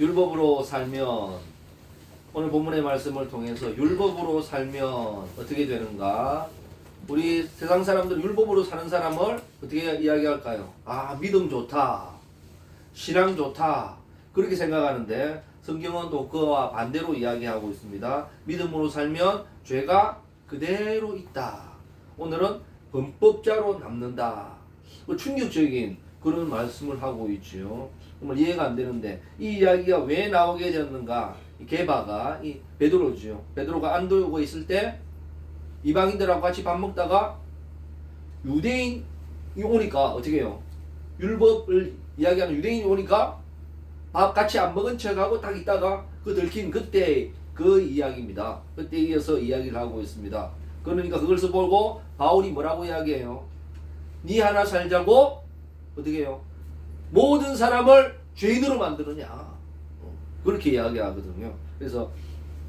율법으로 살면 오늘 본문의 말씀을 통해서 율법으로 살면 어떻게 되는가? 우리 세상 사람들 율법으로 사는 사람을 어떻게 이야기할까요? 아 믿음 좋다, 신앙 좋다 그렇게 생각하는데 성경은 또 그와 반대로 이야기하고 있습니다. 믿음으로 살면 죄가 그대로 있다. 오늘은 범법자로 남는다. 그 충격적인 그런 말씀을 하고 있지요. 정말 이해가 안 되는데 이 이야기가 왜 나오게 되었는가? 이 게바가 이 베드로지요. 베드로가 안도에 있을 때 이방인들하고 같이 밥 먹다가 유대인이 오니까 어떻게 해요? 율법을 이야기하는 유대인이 오니까 밥 같이 안 먹은 척하고 딱 있다가 그 들킨 그때 그 이야기입니다. 그때 이어서 이야기를 하고 있습니다. 그러니까 그것을 보고 바울이 뭐라고 이야기해요? 니 하나 살자고 어떻게 해요? 모든 사람을 죄인으로 만드느냐 어, 그렇게 이야기하거든요. 그래서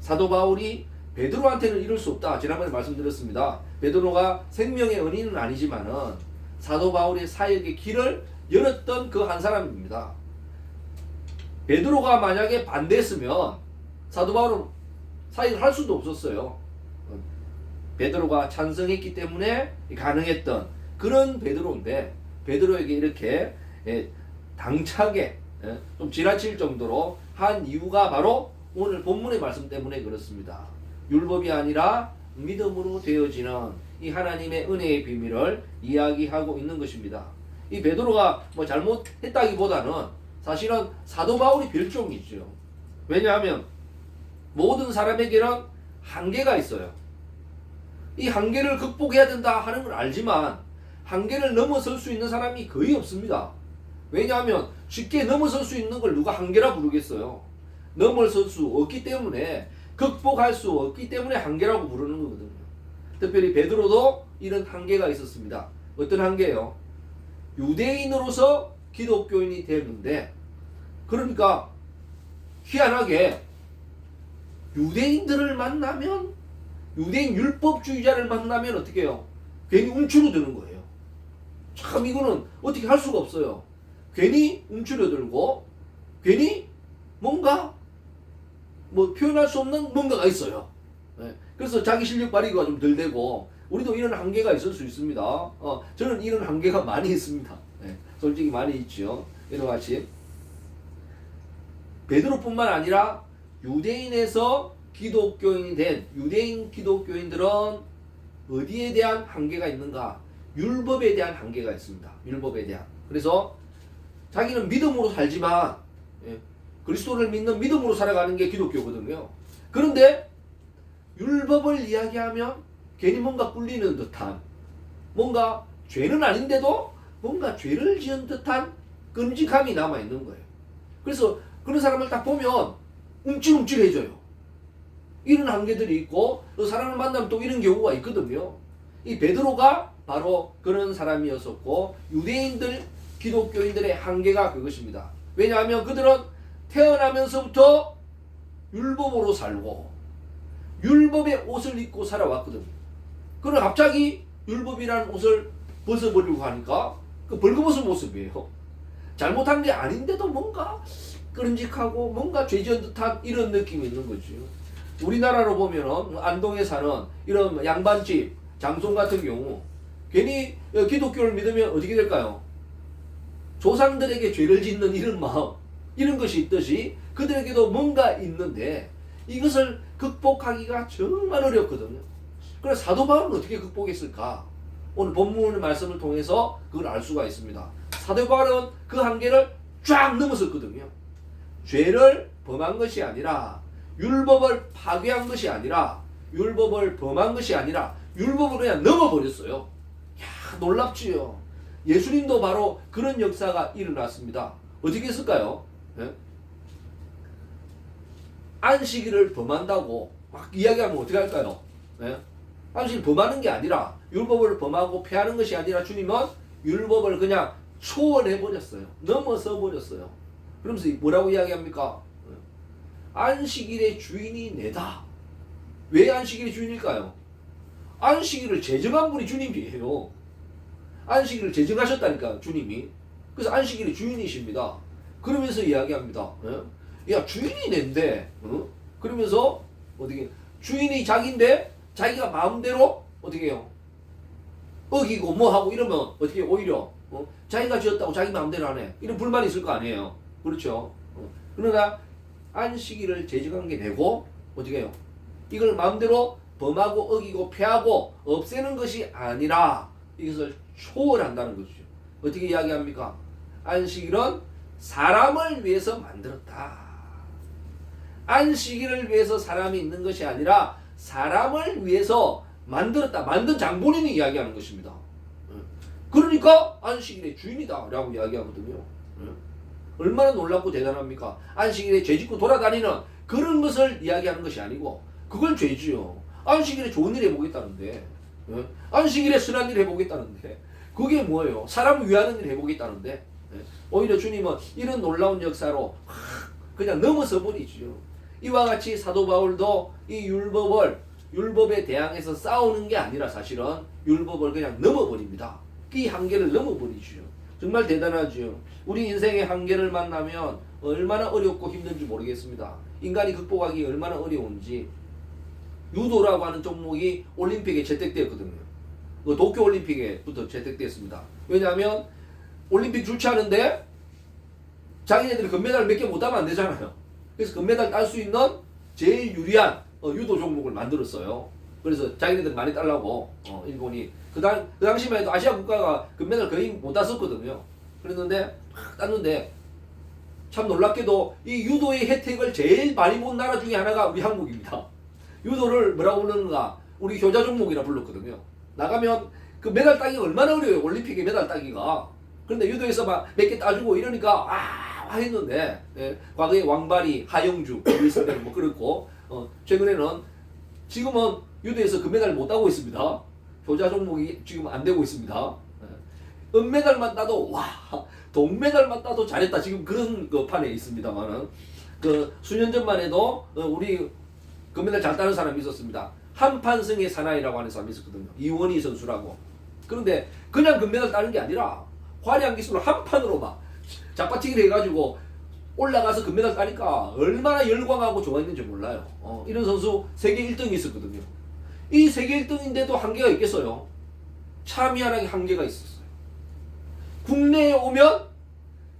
사도 바울이 베드로한테는 이럴 수 없다. 지난번에 말씀드렸습니다. 베드로가 생명의 은인은 아니지만은 사도 바울의 사역의 길을 열었던 그 한 사람입니다. 베드로가 만약에 반대했으면 사도 바울은 사역을 할 수도 없었어요. 어, 베드로가 찬성했기 때문에 가능했던 그런 베드로인데 베드로에게 이렇게 예, 당차게 예, 좀 지나칠 정도로 한 이유가 바로 오늘 본문의 말씀 때문에 그렇습니다. 율법이 아니라 믿음으로 되어지는 이 하나님의 은혜의 비밀을 이야기하고 있는 것입니다. 이 베드로가 뭐 잘못했다기보다는 사실은 사도 바울이 별종이죠. 왜냐하면 모든 사람에게는 한계가 있어요. 이 한계를 극복해야 된다 하는 걸 알지만 한계를 넘어설 수 있는 사람이 거의 없습니다. 왜냐하면 쉽게 넘어설 수 있는 걸 누가 한계라 부르겠어요. 넘어설 수 없기 때문에 극복할 수 없기 때문에 한계라고 부르는 거거든요. 특별히 베드로도 이런 한계가 있었습니다. 어떤 한계요? 유대인으로서 기독교인이 되는데 그러니까 희한하게 유대인들을 만나면 유대인 율법주의자를 만나면 어떻게 해요? 괜히 움츠러드는 거예요. 참 이거는 어떻게 할 수가 없어요. 괜히 움츠러들고 괜히 뭔가 뭐 표현할 수 없는 뭔가가 있어요. 네. 그래서 자기 실력 발휘가 좀 덜 되고 우리도 이런 한계가 있을 수 있습니다. 어, 저는 이런 한계가 많이 있습니다. 네. 솔직히 많이 있죠. 이런 같이 베드로뿐만 아니라 유대인에서 기독교인이 된 유대인 기독교인들은 어디에 대한 한계가 있는가? 율법에 대한 한계가 있습니다. 율법에 대한. 그래서 자기는 믿음으로 살지만 예, 그리스도를 믿는 믿음으로 살아가는 게 기독교거든요. 그런데 율법을 이야기하면 괜히 뭔가 꿀리는 듯한 뭔가 죄는 아닌데도 뭔가 죄를 지은 듯한 끔찍함이 남아 있는 거예요. 그래서 그런 사람을 딱 보면 움찔움찔해져요. 이런 한계들이 있고 또 사람을 만나면 또 이런 경우가 있거든요. 이 베드로가 바로 그런 사람이었었고 유대인들 기독교인들의 한계가 그것입니다. 왜냐하면 그들은 태어나면서부터 율법으로 살고 율법의 옷을 입고 살아왔거든요. 그럼 갑자기 율법이라는 옷을 벗어버리고 하니까 그 벌거벗은 모습이에요. 잘못한 게 아닌데도 뭔가 끄름직하고 뭔가 죄지은 듯한 이런 느낌이 있는 거죠. 우리나라로 보면은 안동에 사는 이런 양반집 장손 같은 경우 괜히 기독교를 믿으면 어떻게 될까요? 조상들에게 죄를 짓는 이런 마음 이런 것이 있듯이 그들에게도 뭔가 있는데 이것을 극복하기가 정말 어렵거든요. 그래서 사도 바울은 어떻게 극복했을까? 오늘 본문의 말씀을 통해서 그걸 알 수가 있습니다. 사도 바울은 그 한계를 쫙 넘어섰거든요. 죄를 범한 것이 아니라 율법을 파괴한 것이 아니라 율법을 범한 것이 아니라 율법을 그냥 넘어버렸어요. 야 놀랍지요. 예수님도 바로 그런 역사가 일어났습니다. 어떻게 했을까요? 예? 안식일을 범한다고 막 이야기하면 어떻게 할까요? 예? 안식일 범하는 게 아니라 율법을 범하고 폐하는 것이 아니라 주님은 율법을 그냥 초월해 버렸어요. 넘어서 버렸어요. 그러면서 뭐라고 이야기합니까? 예. 안식일의 주인이 내다. 왜 안식일의 주인일까요? 안식일을 제정한 분이 주님이에요. 안식일을 제정하셨다니까 주님이. 그래서 안식일의 주인이십니다. 그러면서 이야기합니다. 예? 야 주인이 낸데 어? 그러면서 어떻게 주인이 자기인데 자기가 마음대로 어떻게 해요 어기고 뭐 하고 이러면 어떻게 오히려 어? 자기가 지었다고 자기 마음대로 하네 이런 불만이 있을 거 아니에요 그렇죠 어. 그러나 안식일을 제정한 게 되고 어떻게 해요 이걸 마음대로 범하고 어기고 패하고 없애는 것이 아니라 이것을 초월한다는 것이죠 어떻게 이야기합니까 안식일은 사람을 위해서 만들었다 안식일을 위해서 사람이 있는 것이 아니라 사람을 위해서 만들었다. 만든 장본인이 이야기하는 것입니다. 예. 그러니까 안식일의 주인이다 라고 이야기하거든요. 예. 얼마나 놀랍고 대단합니까? 안식일에 죄 짓고 돌아다니는 그런 것을 이야기하는 것이 아니고 그건 죄지요. 안식일에 좋은 일 해보겠다는데 예. 안식일에 선한 일 해보겠다는데 그게 뭐예요? 사람을 위하는 일 해보겠다는데 예. 오히려 주님은 이런 놀라운 역사로 그냥 넘어서 버리죠. 이와 같이 사도 바울도 이 율법을 율법에 대항해서 싸우는 게 아니라 사실은 율법을 그냥 넘어버립니다. 이 한계를 넘어버리죠. 정말 대단하죠. 우리 인생의 한계를 만나면 얼마나 어렵고 힘든지 모르겠습니다. 인간이 극복하기 얼마나 어려운지 유도라고 하는 종목이 올림픽에 채택되었거든요. 그 도쿄 올림픽에부터 채택됐습니다. 왜냐하면 올림픽 줄치하는데 자기네들이 금메달 몇 개 못하면 안 되잖아요. 그래서 금메달 딸 수 있는 제일 유리한 어, 유도 종목을 만들었어요. 그래서 자기네들 많이 딸라고 어, 일본이 그, 당, 그 당시만 해도 아시아 국가가 금메달 거의 못 땄었거든요. 그랬는데 막 땄는데 참 놀랍게도 이 유도의 혜택을 제일 많이 본 나라 중에 하나가 우리 한국입니다. 유도를 뭐라고 부르는가? 우리 효자 종목이라 불렀거든요. 나가면 그 메달 따기가 얼마나 어려워요. 올림픽에 메달 따기가. 그런데 유도에서 막 몇 개 따주고 이러니까 아 했는데 예, 과거에 왕발이 하영주 있을 때는 뭐 그렇고 어, 최근에는 지금은 유도에서 금메달 못 따고 있습니다. 효자 종목이 지금 안 되고 있습니다. 예. 은메달만 따도 와 동메달만 따도 잘했다 지금 그런 그 판에 있습니다만은 그 수년 전만 해도 어, 우리 금메달 잘 따는 사람이 있었습니다. 한판승의 사나이라고 하는 사람이 있었거든요. 이원희 선수라고. 그런데 그냥 금메달 따는 게 아니라 화려한 기술로 한 판으로 막 잡아치기를 해가지고 올라가서 금메달 따니까 얼마나 열광하고 좋아했는지 몰라요. 어, 이런 선수 세계 1등이 있었거든요. 이 세계 1등인데도 한계가 있겠어요. 참 희한하게 한계가 있었어요. 국내에 오면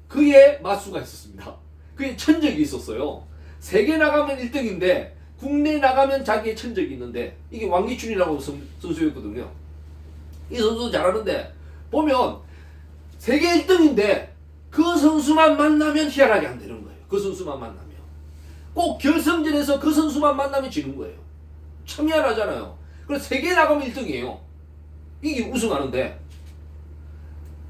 그의 마수가 있었습니다. 그의 천적이 있었어요. 세계 나가면 1등인데 국내 나가면 자기의 천적이 있는데 이게 왕기춘이라고 선, 선수였거든요. 이 선수 잘하는데 보면 세계 1등인데 그 선수만 만나면 희한하게 안 되는 거예요. 그 선수만 만나면. 꼭 결승전에서 그 선수만 만나면 지는 거예요. 참 희한하잖아요. 그래서 세계 나가면 1등이에요. 이게 우승하는데.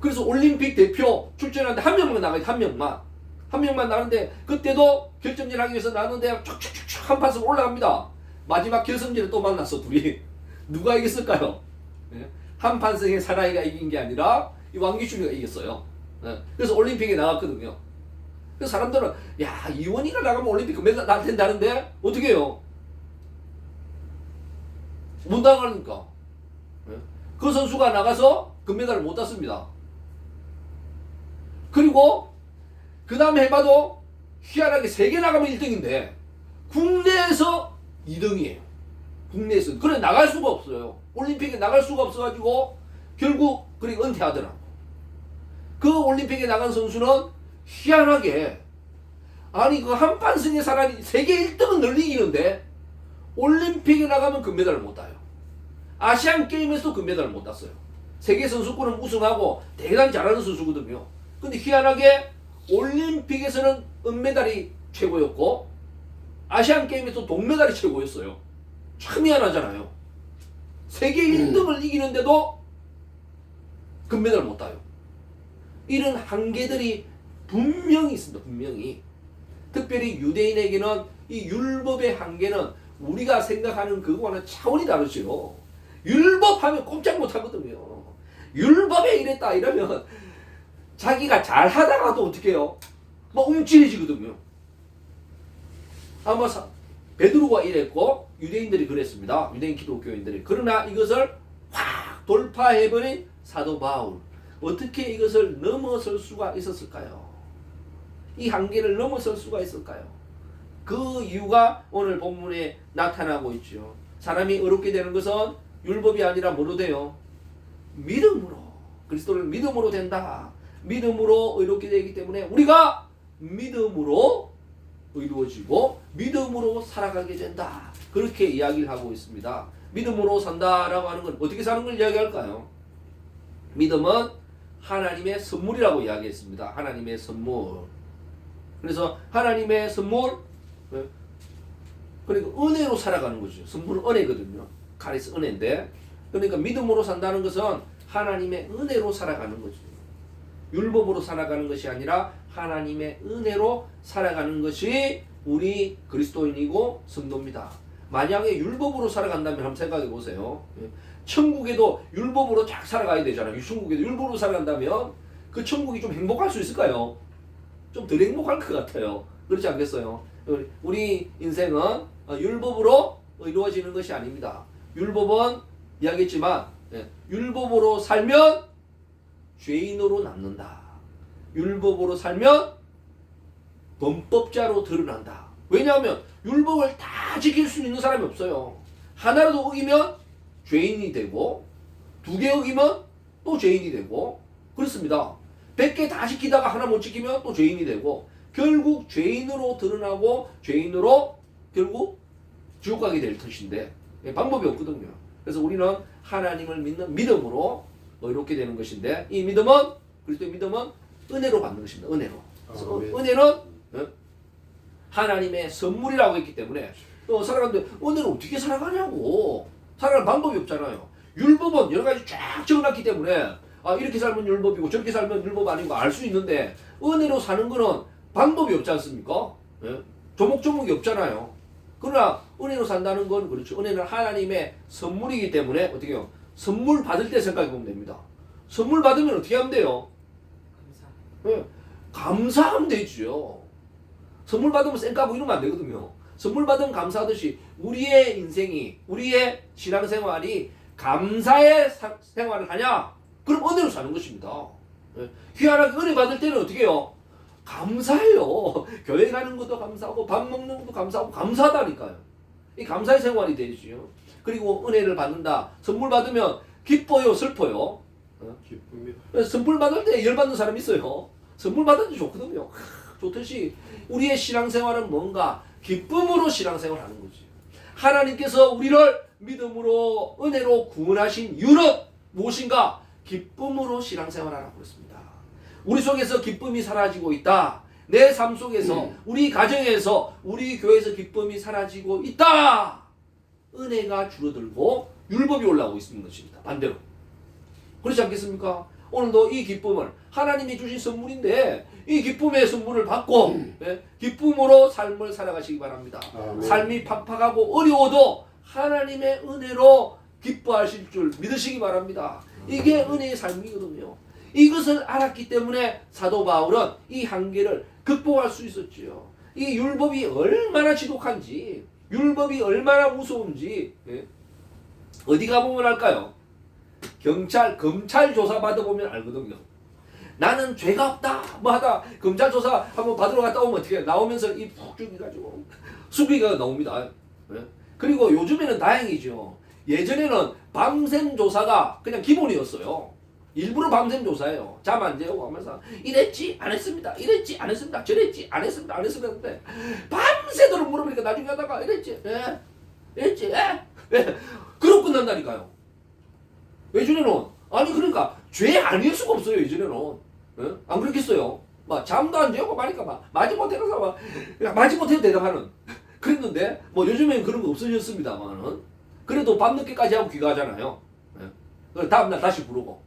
그래서 올림픽 대표 출전하는데 한 명만 나가요. 한 명만. 한 명만 나는데 그때도 결정전 하기 위해서 나는데 촉촉촉촉 한 판씩 올라갑니다. 마지막 결승전에 또 만났어 둘이. 누가 이겼을까요? 예? 한 판승의 사나이가 이긴 게 아니라 이 왕기춘이가 이겼어요. 예. 그래서 올림픽에 나갔거든요. 그래서 사람들은 야 이원이가 나가면 올림픽 금메달 날 텐다는데 어떻게 해요? 못 나가니까. 예. 그 선수가 나가서 금메달을 못 땄습니다. 그리고 그 다음에 해봐도 희한하게 세계 나가면 1등인데 국내에서 2등이에요. 국내에서. 그래 나갈 수가 없어요. 올림픽에 나갈 수가 없어가지고 결국 그리 은퇴하더라고. 그 올림픽에 나간 선수는 희한하게 아니 그 한판승의 사람이 세계 1등은 늘 이기는데 올림픽에 나가면 금메달을 못 따요. 아시안 게임에서도 금메달을 못 땄어요. 세계 선수권은 우승하고 대단히 잘하는 선수거든요. 근데 희한하게 올림픽에서는 은메달이 최고였고 아시안 게임에서 동메달이 최고였어요. 참 희한하잖아요. 세계 1등을 이기는데도 금메달 못 따요. 이런 한계들이 분명히 있습니다. 분명히. 특별히 유대인에게는 이 율법의 한계는 우리가 생각하는 그거와는 차원이 다르죠. 율법하면 꼼짝 못 하거든요. 율법에 이랬다 이러면 자기가 잘 하다가도 어떻게 해요? 막 움찔해지거든요. 아마 사, 베드로가 이랬고 유대인들이 그랬습니다. 유대인 기독교인들이. 그러나 이것을 확 돌파해버린 사도 바울. 어떻게 이것을 넘어설 수가 있었을까요? 이 한계를 넘어설 수가 있을까요? 그 이유가 오늘 본문에 나타나고 있죠. 사람이 의롭게 되는 것은 율법이 아니라 뭐로 돼요? 믿음으로. 그리스도를 믿음으로 된다. 믿음으로 의롭게 되기 때문에 우리가 믿음으로 의로워지고 믿음으로 살아가게 된다. 그렇게 이야기를 하고 있습니다. 믿음으로 산다라고 하는 건 어떻게 사는 걸 이야기할까요? 믿음은 하나님의 선물이라고 이야기했습니다. 하나님의 선물. 그래서 하나님의 선물, 예? 그러니까 은혜로 살아가는 거죠. 선물은 은혜거든요. 카리스 은혜인데, 그러니까 믿음으로 산다는 것은 하나님의 은혜로 살아가는 거죠. 율법으로 살아가는 것이 아니라 하나님의 은혜로 살아가는 것이 우리 그리스도인이고 성도입니다. 만약에 율법으로 살아간다면 한번 생각해 보세요. 예. 천국에도 율법으로 쫙 살아가야 되잖아요. 천국에도 율법으로 살아간다면 그 천국이 좀 행복할 수 있을까요? 좀 덜 행복할 것 같아요. 그렇지 않겠어요? 우리 인생은 어, 율법으로 이루어지는 것이 아닙니다. 율법은 이야기했지만 예, 율법으로 살면 죄인으로 남는다. 율법으로 살면 범법자로 드러난다. 왜냐하면 율법을 다 지킬 수 있는 사람이 없어요. 하나라도 어기면 죄인이 되고 두 개 어기면 또 죄인이 되고 그렇습니다. 백개다 지키다가 하나 못 지키면 또 죄인이 되고 결국 죄인으로 드러나고 죄인으로 결국 지옥 가게 될 것인데 예, 방법이 없거든요. 그래서 우리는 하나님을 믿는 믿음으로 이렇게 되는 것인데 이 믿음은 그리스도의 믿음은 은혜로 받는 것입니다. 은혜로. 그래서 아멘. 은혜는 어? 하나님의 선물이라고 했기 때문에 또 살아가는데 은혜를 어떻게 살아가냐고 살아가는 방법이 없잖아요. 율법은 여러 가지 쫙 적어놨기 때문에 아 이렇게 살면 율법이고 저렇게 살면 율법 아니고 알 수 있는데 은혜로 사는 거는 방법이 없지 않습니까? 예? 조목조목이 없잖아요. 그러나 은혜로 산다는 건 그렇죠. 은혜는 하나님의 선물이기 때문에 어떻게 해요? 선물 받을 때 생각해 보면 됩니다. 선물 받으면 어떻게 하면 돼요? 감사. 예, 감사하면 되죠. 선물 받으면 쌩까고 이러면 안 되거든요. 선물 받으면 감사하듯이 우리의 인생이 우리의 신앙생활이 감사의 사- 생활을 하냐? 그럼 은혜로 사는 것입니다. 예, 희한하게 은혜 받을 때는 어떻게 해요? 감사해요. 교회 가는 것도 감사하고 밥 먹는 것도 감사하고 감사하다니까요. 이 감사의 생활이 되지요. 그리고 은혜를 받는다. 선물 받으면 기뻐요, 슬퍼요. 기쁩니다. 그래서 선물 받을 때 열받는 사람 있어요. 선물 때 좋거든요. 크, 좋듯이 우리의 신앙생활은 뭔가 기쁨으로 신앙생활 하는 거지. 하나님께서 우리를 믿음으로 은혜로 구원하신 이유는 무엇인가? 기쁨으로 신앙생활하라고 그랬습니다. 우리 속에서 기쁨이 사라지고 있다. 내 삶 속에서 우리 가정에서 우리 교회에서 기쁨이 사라지고 있다. 은혜가 줄어들고 율법이 올라오고 있는 것입니다. 반대로. 그렇지 않겠습니까? 오늘도 이 기쁨을 하나님이 주신 선물인데 이 기쁨의 선물을 받고 예, 기쁨으로 삶을 살아가시기 바랍니다. 아멘. 삶이 팍팍하고 어려워도 하나님의 은혜로 기뻐하실 줄 믿으시기 바랍니다. 이게 은혜의 삶이거든요. 이것을 알았기 때문에 사도 바울은 이 한계를 극복할 수 있었지요. 이 율법이 얼마나 지독한지, 율법이 얼마나 무서운지 예? 어디 가보면 알까요? 경찰 검찰 조사 받아보면 알거든요. 나는 죄가 없다 뭐 하다 검찰 조사 한번 받으러 갔다 오면 어떻게 해요? 나오면서 입푹 죽여가지고 수비가 나옵니다. 예? 그리고 요즘에는 다행이죠. 예전에는 밤샘 조사가 그냥 기본이었어요. 일부러 밤샘 조사예요. 잠 안 재우고 하면서 이랬지 안 했습니다. 이랬지 안 했습니다. 저랬지 안 했습니다. 안 했습니다. 근데 밤새도록 물어보니까 나중에 하다가 이랬지 예? 이랬지 예? 예? 그러고 끝난다니까요. 예전에는 아니 그러니까 죄 아닐 수가 없어요 예전에는 예? 안 그렇겠어요 막 잠도 안 재우고 마니까 막 마지 못해서 막 그냥 마지 못해도 대답하는 그랬는데 뭐 요즘엔 그런 거 없어졌습니다만은 그래도 밤늦게까지 하고 귀가하잖아요 예? 다음날 다시 부르고 어?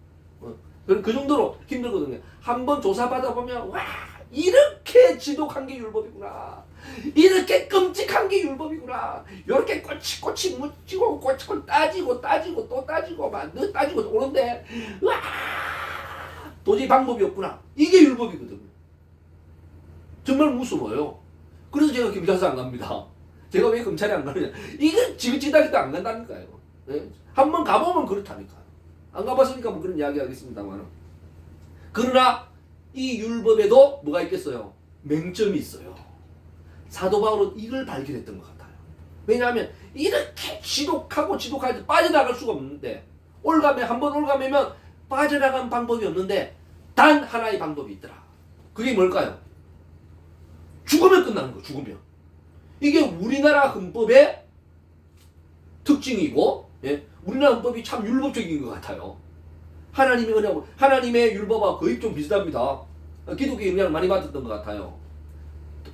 그- 그 정도로 힘들거든요 한번 조사받아 보면 와 이렇게 지독한 게 율법이구나 이렇게 끔찍한 게 율법이구나. 이렇게 꼬치꼬치 묻히고 꼬치꼬치 따지고 따지고 또 따지고 막너 따지고 또 오는데 와 도저히 방법이 없구나. 이게 율법이거든요. 정말 무서워요. 그래서 제가 경찰서 안 갑니다. 제가 왜 검찰에 안 가느냐. 이게 지긋지긋하게도 안 간다니까요. 예? 한번 가보면 그렇다니까요. 안 가봤으니까 뭐 그런 이야기 하겠습니다만. 그러나 이 율법에도 뭐가 있겠어요? 맹점이 있어요. 사도 바울은 이걸 발견했던 것 같아요. 왜냐하면 이렇게 지독하고 지독하게 빠져나갈 수가 없는데 올가매 한번 올가매면 빠져나간 방법이 없는데 단 하나의 방법이 있더라. 그게 뭘까요? 죽으면 끝나는 거. 죽으면. 이게 우리나라 헌법의 특징이고, 예? 우리나라 헌법이 참 율법적인 것 같아요. 하나님의 은혜, 하나님의 율법과 거의 좀 비슷합니다. 기독교의 영향을 많이 받았던 것 같아요.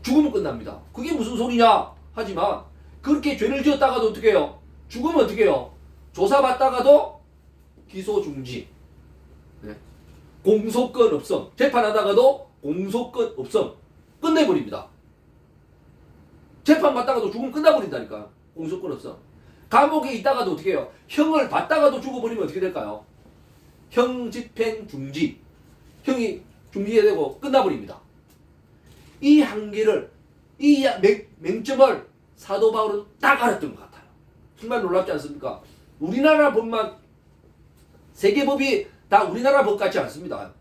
죽으면 끝납니다. 그게 무슨 소리냐? 하지만 그렇게 죄를 지었다가도 어떻게 해요? 죽으면 어떻게 해요? 조사받다가도 기소 중지. 네. 공소권 없음. 재판하다가도 공소권 없음. 끝내버립니다. 재판 받다가도 죽으면 끝나버린다니까. 공소권 없음. 감옥에 있다가도 어떻게 해요? 형을 받다가도 죽어버리면 어떻게 될까요? 형 집행 중지. 형이 중지되고 끝나버립니다. 이 한계를, 이 맹, 맹점을 사도 바울은 딱 알았던 것 같아요. 정말 놀랍지 않습니까? 우리나라 법만, 세계법이 다 우리나라 법 같지 않습니다.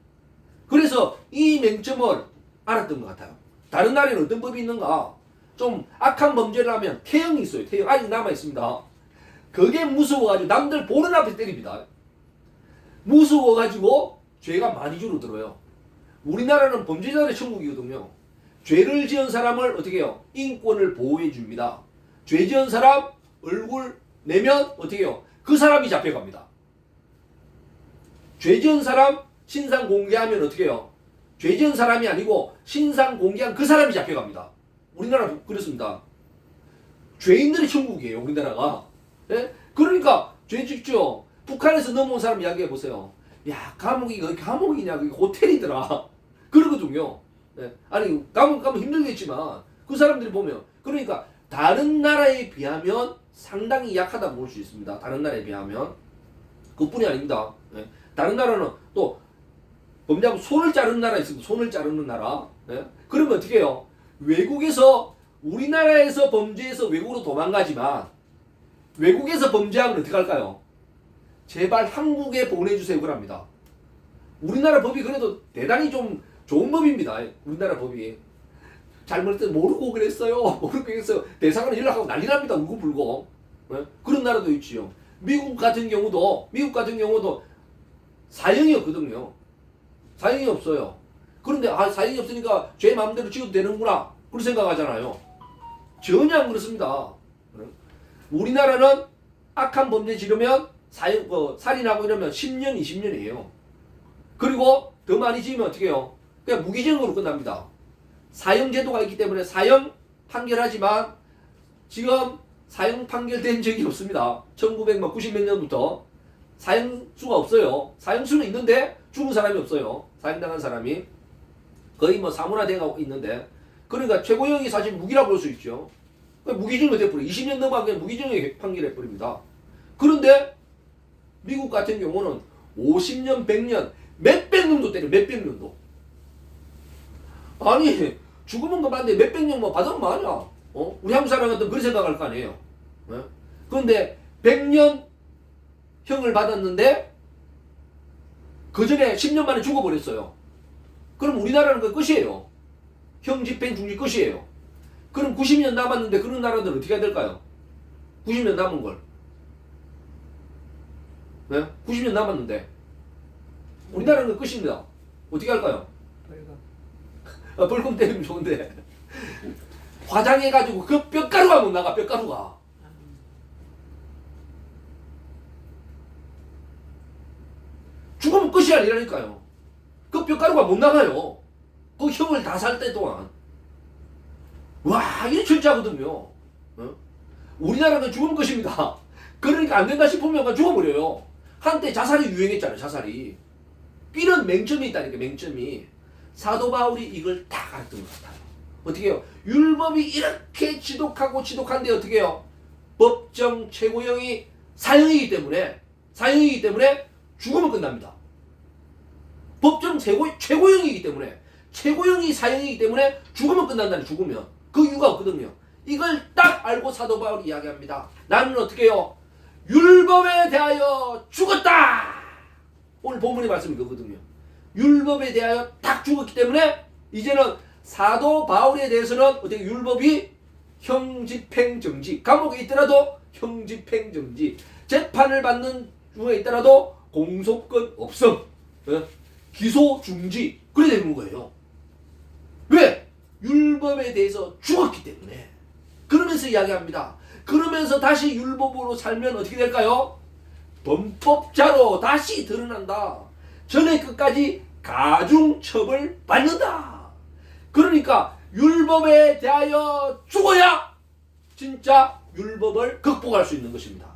그래서 이 맹점을 알았던 것 같아요. 다른 나라에는 어떤 법이 있는가? 좀 악한 범죄를 하면 태형이 있어요. 태형. 아직 남아 있습니다. 그게 무서워가지고 남들 보는 앞에 때립니다. 무서워가지고 죄가 많이 줄어들어요. 우리나라는 범죄자의 천국이거든요. 죄를 지은 사람을 어떻게 해요? 인권을 보호해 줍니다. 죄 지은 사람 얼굴 내면 어떻게 해요? 그 사람이 잡혀갑니다. 죄 지은 사람 신상 공개하면 어떻게 해요? 죄 지은 사람이 아니고 신상 공개한 그 사람이 잡혀갑니다. 우리나라 그렇습니다. 죄인들의 천국이에요, 우리나라가. 예? 그러니까 죄 짓죠. 북한에서 넘어온 사람 이야기해 보세요. 야, 감옥이 그 감옥이냐? 그게 호텔이더라. 그러거든요. 네. 아니 감옥 가면 힘들겠지만 그 사람들이 보면 그러니까 다른 나라에 비하면 상당히 약하다고 볼수 있습니다. 다른 나라에 비하면 그뿐이 아닙니다. 네. 다른 나라는 또 범죄하고 손을 자르는 나라 있습니다. 손을 자르는 나라. 네. 그러면 어떻게 해요? 외국에서 우리나라에서 범죄해서 외국으로 도망가지만 외국에서 범죄하면 어떻게 할까요? 제발 한국에 보내주세요 그럽니다. 우리나라 법이 그래도 대단히 좀 좋은 법입니다. 우리나라 법이. 잘못했 모르고 그랬어요. 모르고 그랬어요. 대상으로 연락하고 난리 납니다. 울고 불고. 예? 그런 나라도 있지요. 미국 같은 경우도, 미국 같은 경우도 사형이 없거든요. 사형이 없어요. 그런데, 아, 사형이 없으니까 죄 마음대로 지어도 되는구나. 그런 생각하잖아요. 전혀 안 그렇습니다. 예? 우리나라는 악한 범죄 지르면 사형, 어, 살인하고 이러면 10년, 20년이에요. 그리고 더 많이 지으면 어떻게 해요? 그냥 무기징역으로 끝납니다. 사형 제도가 있기 때문에 사형 판결하지만 지금 사형 판결된 적이 없습니다. 1990몇 년부터 사형수가 없어요. 사형수는 있는데 죽은 사람이 없어요. 사형당한 사람이 거의 뭐 사문화돼가고 있는데 그러니까 최고형이 사실 무기라고 볼 수 있죠. 무기징역 돼버려. 20년 넘어가 그냥 무기징역 판결해 버립니다. 그런데 미국 같은 경우는 50년, 100년 몇백 년도 때려 몇백 년도. 아니 죽으면 그만데 몇백 년뭐 받으면 뭐하냐 어? 우리 한국 사람 같은 그런 생각할 거 아니에요 어? 그런데 100년 형을 받았는데 그 전에 10년 만에 죽어버렸어요 그럼 우리나라는 그 끝이에요 형 집행 중지 끝이에요 그럼 90년 남았는데 그런 나라들은 어떻게 해야 될까요? 90년 남은 걸. 네? 90년 남았는데. 우리나라는 그 끝입니다. 어떻게 할까요? 벌금. 아, 벌금 때리면 좋은데. 화장해가지고 그 뼈가루가 못 나가 뼈가루가. 죽으면 끝이 아니라니까요. 그 뼈가루가 못 나가요. 그 형을 다 살 때 동안 와 이게 철저하거든요 어? 우리나라는 죽으면 끝입니다 그러니까 안 된다 싶으면 죽어버려요 한때 자살이 유행했잖아요 자살이 이런 맹점이 있다니까 맹점이 사도 바울이 이걸 다 알았던 것 같아요. 어떻게 해요? 율법이 이렇게 지독하고 지독한데 어떻게 해요? 법정 최고형이 사형이기 때문에 사형이기 때문에 죽으면 끝납니다. 법정 최고 최고형이기 때문에 최고형이 사형이기 때문에 죽으면 끝난다는 죽으면 그 이유가 없거든요. 이걸 딱 알고 사도 바울이 이야기합니다. 나는 어떻게 해요? 율법에 대하여 죽었다. 오늘 본문의 말씀이 그거거든요. 율법에 대하여 딱 죽었기 때문에 이제는 사도 바울에 대해서는 어떻게 율법이 형집행 정지 감옥에 있더라도 형집행 정지 재판을 받는 중에 있더라도 공소권 없음 어? 기소 중지 그래 되는 거예요. 왜? 율법에 대해서 죽었기 때문에 그러면서 이야기합니다. 그러면서 다시 율법으로 살면 어떻게 될까요? 범법자로 다시 드러난다. 전에 끝까지 가중처벌 받는다. 그러니까 율법에 대하여 죽어야 진짜 율법을 극복할 수 있는 것입니다.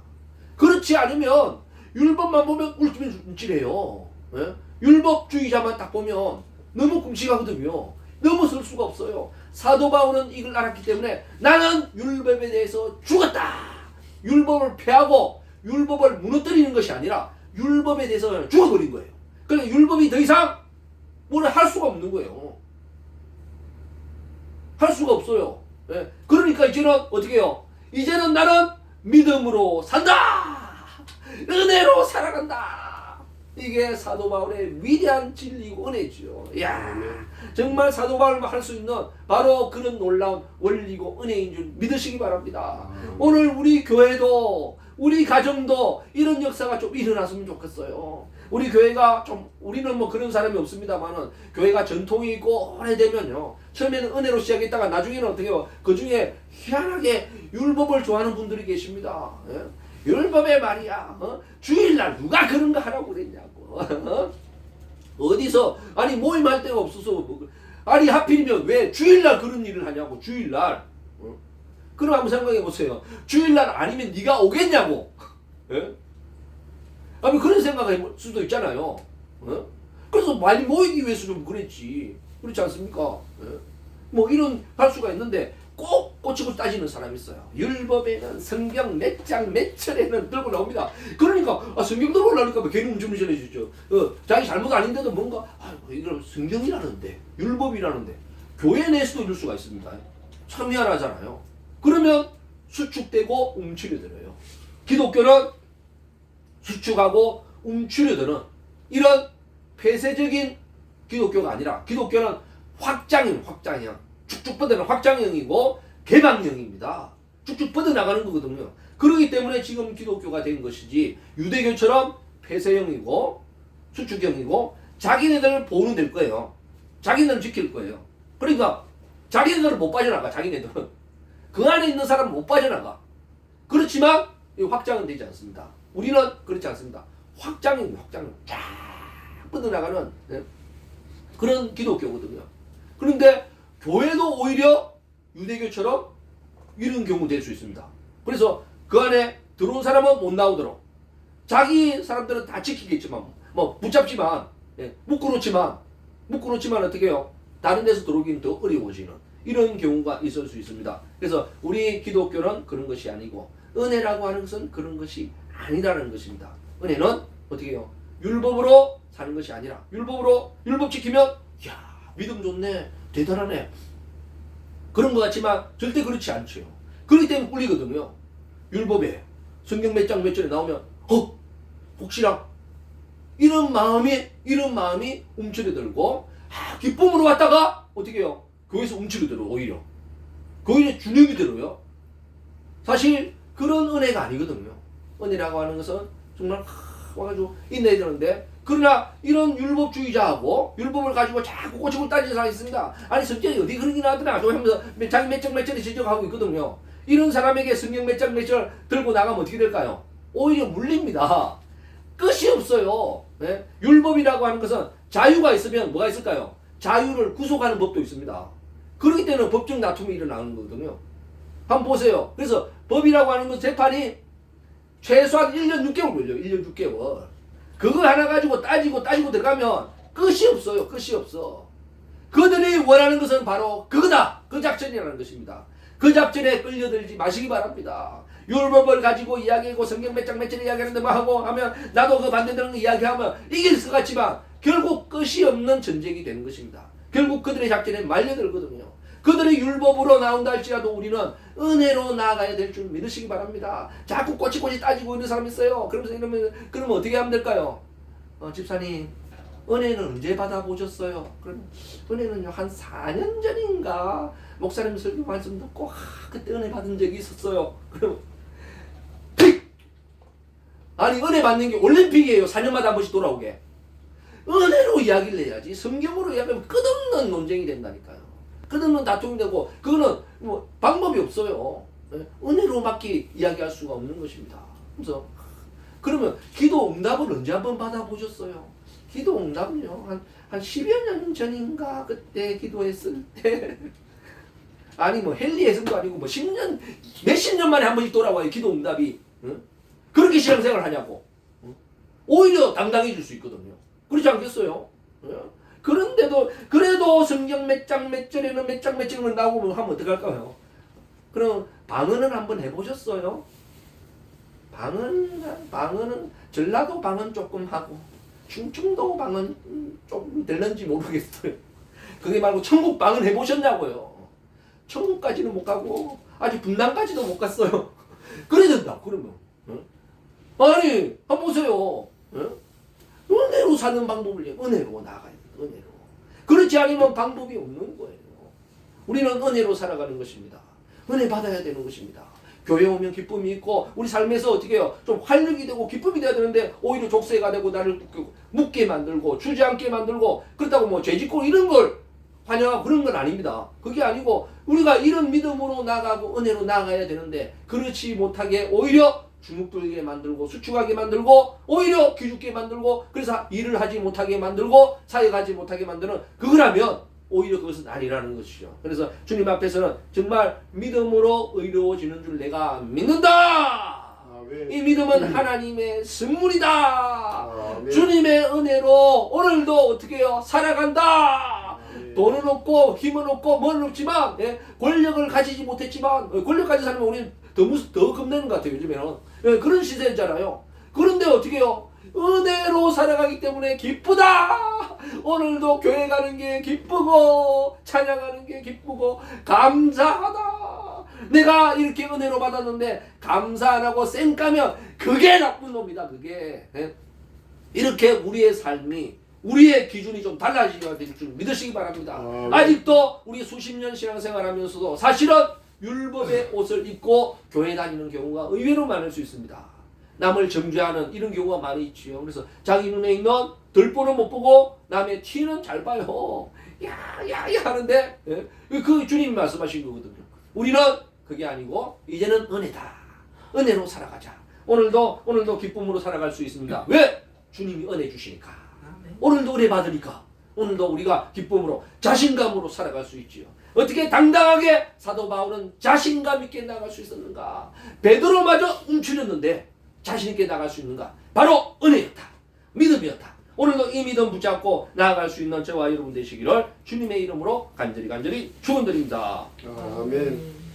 그렇지 않으면 율법만 보면 울증울증해요. 예? 율법주의자만 딱 보면 너무 끔찍하거든요. 너무 설 수가 없어요. 사도 바울은 이걸 알았기 때문에 나는 율법에 대해서 죽었다. 율법을 폐하고 율법을 무너뜨리는 것이 아니라 율법에 대해서 죽어버린 거예요. 그러니까 율법이 더 이상 뭘 할 수가 없는 거예요. 할 수가 없어요. 예. 그러니까 이제는 어떻게 해요? 이제는 나는 믿음으로 산다. 은혜로 살아간다. 이게 사도 바울의 위대한 진리고 은혜죠. 야, 정말 사도 바울만 할 수 있는 바로 그런 놀라운 원리고 은혜인 줄 믿으시기 바랍니다. 오늘 우리 교회도 우리 가정도 이런 역사가 좀 일어났으면 좋겠어요. 우리 교회가 좀 우리는 뭐 그런 사람이 없습니다만은 교회가 전통이 있고 오래되면요 처음에는 은혜로 시작했다가 나중에는 어떻게 해요 그 중에 희한하게 율법을 좋아하는 분들이 계십니다 예? 율법의 말이야 어? 주일날 누가 그런 거 하라고 그랬냐고 어? 어디서 아니 모임할 데가 없어서 뭐 그- 아니 하필이면 왜 주일날 그런 일을 하냐고 주일날 어? 그럼 한번 생각해 보세요 주일날 아니면 네가 오겠냐고 예? 아니 그런 생각할 수도 있잖아요. 어? 그래서 많이 모이기 위해서 좀 그랬지. 그렇지 않습니까? 예? 뭐 이런 할 수가 있는데 꼭 꼬치고 따지는 사람이 있어요. 율법에는 성경 몇 장 몇 절에는 들고 나옵니다. 그러니까 아, 성경 들고 나니까 뭐 괜히 운전운전해 주죠. 어, 자기 잘못 아닌데도 뭔가 아, 이런 성경이라는데 율법이라는데 교회 내에서도 이럴 수가 있습니다. 참 희한하잖아요. 그러면 수축되고 움츠려들어요. 기독교는 수축하고 움츠려드는 이런 폐쇄적인 기독교가 아니라 기독교는 확장형, 확장형, 쭉쭉 뻗어는 확장형이고 개방형입니다. 쭉쭉 뻗어나가는 거거든요. 그렇기 때문에 지금 기독교가 된 것이지 유대교처럼 폐쇄형이고 수축형이고 자기네들을 보호는 될 거예요. 자기네들을 지킬 거예요. 그러니까 자기네들은 못 빠져나가. 자기네들은 그 안에 있는 사람은 못 빠져나가. 그렇지만 이 확장은 되지 않습니다. 우리는 그렇지 않습니다. 확장입니다. 확장. 쫙 뻗어나가는 예, 그런 기독교거든요. 그런데 교회도 오히려 유대교처럼 이런 경우 될 수 있습니다. 그래서 그 안에 들어온 사람은 못 나오도록 자기 사람들은 다 지키겠지만 뭐 붙잡지만 예, 묶어놓지만 묶어놓지만 어떻게 해요? 다른 데서 들어오기는 더 어려워지는 이런 경우가 있을 수 있습니다. 그래서 우리 기독교는 그런 것이 아니고 은혜라고 하는 것은 그런 것이 아니라는 것입니다. 은혜는 어떻게 해요? 율법으로 사는 것이 아니라 율법으로 율법 지키면 야 믿음 좋네 대단하네 그런 것 같지만 절대 그렇지 않죠. 그렇기 때문에 꿀리거든요. 율법에 성경 몇 장 몇 절에 나오면 어 혹시나 이런 마음이 이런 마음이 움츠려들고 아, 기쁨으로 왔다가 어떻게 해요? 교회에서 움츠려들어 오히려 교회에 주눅이 들어요. 사실 그런 은혜가 아니거든요. 은혜라고 하는 것은 정말 하, 와가지고 인내해야 되는데 그러나 이런 율법주의자하고 율법을 가지고 자꾸 꼬치고 따지는 사람이 있습니다. 아니 성경이 어디 그런 게 나왔더나 저 하면서 자기 몇 장 몇 절에 지적하고 있거든요. 이런 사람에게 성경 몇 장 몇 절 들고 나가면 어떻게 될까요? 오히려 물립니다. 끝이 없어요. 네? 율법이라고 하는 것은 자유가 있으면 뭐가 있을까요? 자유를 구속하는 법도 있습니다. 그렇기 때문에 법적 다툼이 일어나는 거거든요. 한번 보세요. 그래서 법이라고 하는 건 재판이 최소한 1년 6개월 걸려요. 1년 6개월. 그거 하나 가지고 따지고 따지고 들어가면 끝이 없어요. 끝이 없어. 그들이 원하는 것은 바로 그거다. 그 작전이라는 것입니다. 그 작전에 끌려들지 마시기 바랍니다. 율법을 가지고 이야기하고 성경 몇 장 몇절 이야기하는데 뭐 하고 하면 나도 그 반대되는 거 이야기하면 이길 것 같지만 결국 끝이 없는 전쟁이 되는 것입니다. 결국 그들의 작전에 말려들거든요. 그들의 율법으로 나온다 할지라도 우리는 은혜로 나아가야 될 줄 믿으시기 바랍니다. 자꾸 꼬치꼬치 따지고 있는 사람 있어요. 그러면서 이러면 그러면 어떻게 하면 될까요? 어, 집사님 은혜는 언제 받아보셨어요? 그럼 은혜는요 한 4년 전인가 목사님 설교 말씀 듣고 아, 그때 은혜 받은 적이 있었어요. 그럼 픽! 아니 은혜 받는 게 올림픽이에요. 4년마다 한 번씩 돌아오게. 은혜로 이야기를 해야지 성경으로 이야기하면 끝없는 논쟁이 된다니까요. 끝없는 다툼이 되고 그거는 뭐 방법이 없어요. 예? 은혜로밖에 이야기할 수가 없는 것입니다. 그래서 그러면 기도 응답을 언제 한번 받아보셨어요? 기도 응답은요 한, 한 10여 년 전인가 그때 기도했을 때 아니 뭐 헨리 예승도 아니고 뭐 10년 몇십 년 만에 한 번씩 돌아와요 기도 응답이 응? 그렇게 신앙생활 하냐고 응? 오히려 당당해질 수 있거든요 그렇지 않겠어요? 예? 그런데도 그래도 성경 몇 장 몇 절에는 몇 장 몇 절만 나오고 하면 어떡할까요? 그럼 방언은 한번 해보셨어요? 방언 방언은 전라도 방언 조금 하고 충청도 방언 음, 조금 될는지 모르겠어요. 그게 말고 천국 방언 해보셨냐고요? 천국까지는 못 가고 아직 분당까지도 못 갔어요. 그래야 된다. 그러면 응? 아니 한번 보세요. 응? 은혜로 사는 방법을 은혜로 나가야 돼. 은혜로. 그렇지 않으면 방법이 없는 거예요. 우리는 은혜로 살아가는 것입니다. 은혜 받아야 되는 것입니다. 교회 오면 기쁨이 있고 우리 삶에서 어떻게 해요? 좀 활력이 되고 기쁨이 돼야 되는데 오히려 족쇄가 되고 나를 그 묻게 만들고 주저앉게 만들고 그렇다고 뭐 죄짓고 이런 걸 환영하고 그런 건 아닙니다. 그게 아니고 우리가 이런 믿음으로 나가고 은혜로 나가야 되는데 그렇지 못하게 오히려 주눅들게 만들고 수축하게 만들고 오히려 기죽게 만들고 그래서 일을 하지 못하게 만들고 사역하지 못하게 만드는 그거라면 오히려 그것은 아니라는 것이죠. 그래서 주님 앞에서는 정말 믿음으로 의로워지는 줄 내가 믿는다. 이 믿음은 하나님의 선물이다. 아멘. 주님의 은혜로 오늘도 어떻게 해요? 살아간다. 돈은 없고 힘은 없고 뭐는 없지만 예, 권력을 가지지 못했지만 어, 권력 가진 사람은 우리는 더, 무, 더 겁내는 것 같아요 요즘에는 예, 그런 시대잖아요 그런데 어떻게 해요 은혜로 살아가기 때문에 기쁘다 오늘도 교회 가는 게 기쁘고 찬양하는 게 기쁘고 감사하다 내가 이렇게 은혜로 받았는데 감사 안 하고 쌩 까면 그게 나쁜 놈이다 그게 예? 이렇게 우리의 삶이 우리의 기준이 좀 달라지게 될 줄 믿으시기 바랍니다. 아멘. 아직도 우리 수십 년 신앙생활하면서도 사실은 율법의 옷을 입고 교회 다니는 경우가 의외로 많을 수 있습니다. 남을 정죄하는 이런 경우가 많이 있지요. 그래서 자기 눈에 있는 들보는 못 보고 남의 티는 잘 봐요. 야야야 하는데 예? 그 주님이 말씀하신 거거든요. 우리는 그게 아니고 이제는 은혜다. 은혜로 살아가자. 오늘도 오늘도 기쁨으로 살아갈 수 있습니다. 왜? 주님이 은혜 주시니까. 아멘. 오늘도 은혜 받으니까 오늘도 우리가 기쁨으로 자신감으로 살아갈 수 있지요. 어떻게 당당하게 사도 바울은 자신감 있게 나갈 수 있었는가? 베드로마저 움츠렸는데 자신 있게 나갈 수 있는가? 바로 은혜였다. 믿음이었다. 오늘도 이 믿음 붙잡고 나아갈 수 있는 저와 여러분 되시기를 주님의 이름으로 간절히 간절히 축원드립니다. 아멘.